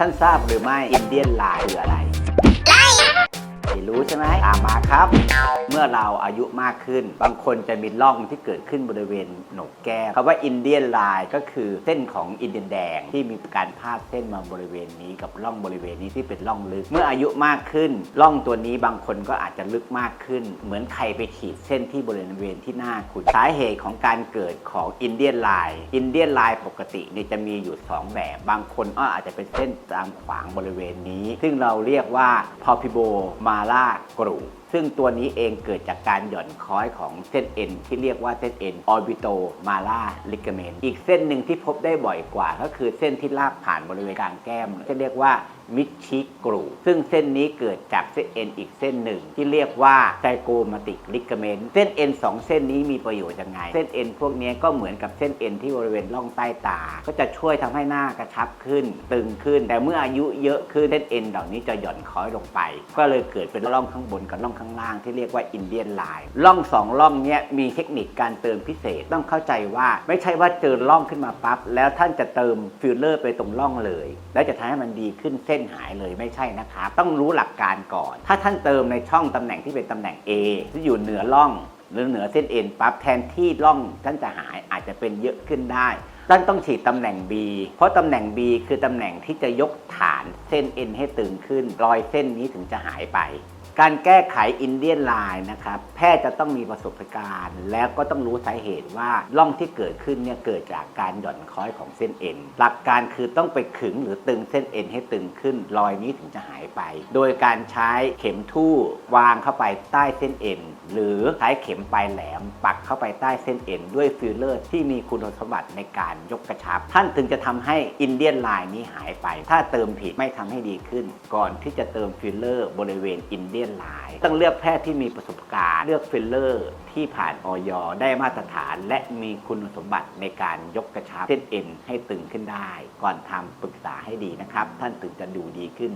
ท่านทราบหรือไม่อินเดียนไลายคืออะไรไล่ รู้ใช่ไหมตามมาครับ เมื่อเราอายุมากขึ้น บางคนจะมีร่องที่เกิดขึ้นบริเวณโหนกแก้มคำว่าอินเดียนไลน์ก็คือเส้นของอินเดียนแดงที่มีการพาดเส้นมาบริเวณนี้กับร่องบริเวณนี้ที่เป็นร่องลึก เมื่ออายุมากขึ้นร่องตัวนี้บางคนก็อาจจะลึกมากขึ้น เหมือนใครไปขีดเส้นที่บริเวณที่หน้าคุณสาเหตุของการเกิดของอินเดียนไลน์อินเดียนไลน์ปกติเนี่ยจะมีอยู่ 2 แบบ บางคนก็อาจจะเป็นเส้นตามขวางบริเวณนี้ ซึ่งเราเรียกว่าพอพิโบมาลากรู ซึ่งตัวนี้เองเกิดจากการหย่อนคล้อยของเส้นเอ็นที่เรียกว่าเส้นเอ็นออร์บิโตมาลาลิกเมนอีกเส้นหนึ่งที่พบได้บ่อยกว่า ก็คือเส้นที่ลากผ่านบริเวณกลางแก้มจะเรียกว่ามิชิกรูซึ่งเส้นนี้เกิดจากเส้นเอ็นอีกเส้นหนึ่ง ที่เรียกว่าไซโกมาติกลิกเมนเส้นเอ็นสองเส้นนี้มีประโยชน์ยังไง เส้นเอ็นพวกนี้ก็เหมือนกับเส้นเอ็นที่บริเวณร่องใต้ตา ก็จะช่วยทำให้หน้ากระชับขึ้น ตึงขึ้น แต่เมื่ออายุเยอะขึ้นเส้นเอ็นเหล่านี้จะหย่อนคล้อยลงไป ก็เลยเกิดเป็นร่องข้างบนกับร่องข้างล่างที่เรียกว่าอินเดียนไลน์ร่องสองร่องเนี้ยมีเทคนิคการเติมพิเศษต้องเข้าใจว่าไม่ใช่ว่าเจอร่องขึ้นมาปั๊บแล้วท่านจะเติมฟิลเลอร์ไปตรงร่องเลย แล้วจะทำให้มันดีขึ้นเส้นหายเลยไม่ใช่นะครับต้องรู้หลักการก่อน ถ้าท่านเติมในช่องตำแหน่งที่เป็นตำแหน่ง A ที่อยู่เหนือร่องหรือเหนือเส้นเอ็นปั๊บแทนที่ร่องท่านจะหายอาจจะเป็นเยอะขึ้นได้ท่านต้องฉีดตำแหน่ง B เพราะตำแหน่ง B คือตำแหน่งที่จะยกฐานเส้นเอ็นให้ตึงขึ้น รอยเส้นนี้ถึงจะหายไป การแก้ไขอินเดียนไลน์นะครับแพทย์จะต้องมีประสบการณ์ แล้วก็ต้องรู้สาเหตุว่าร่องที่เกิดขึ้นเนี่ยเกิดจากการหย่อนคล้อยของเส้นเอ็นหลักการคือต้องไปขึงหรือตึงเส้นเอ็นให้ตึงขึ้น รอยนี้ถึงจะหายไป โดยการใช้เข็มทู่วางเข้าไปใต้เส้นเอ็นหรือใช้เข็มปลายแหลม ปักเข้าไปใต้เส้นเอ็นด้วยฟิลเลอร์ที่มีคุณสมบัติในการยกกระชับ ท่านถึงจะทำให้อินเดียนไลน์นี้หายไป ถ้าเติมผิดไม่ทำให้ดีขึ้น ก่อนที่จะเติมฟิลเลอร์บริเวณอินเดียนหลาย ต้องเลือกแพทย์ที่มีประสบการณ์ เลือกฟิลเลอร์ที่ผ่านออยได้มาตรฐาน และมีคุณสมบัติในการยกกระชับเส้นเอ็นให้ตึงขึ้นได้ ก่อนทำปรึกษาให้ดีนะครับ ท่านถึงจะดูดีขึ้น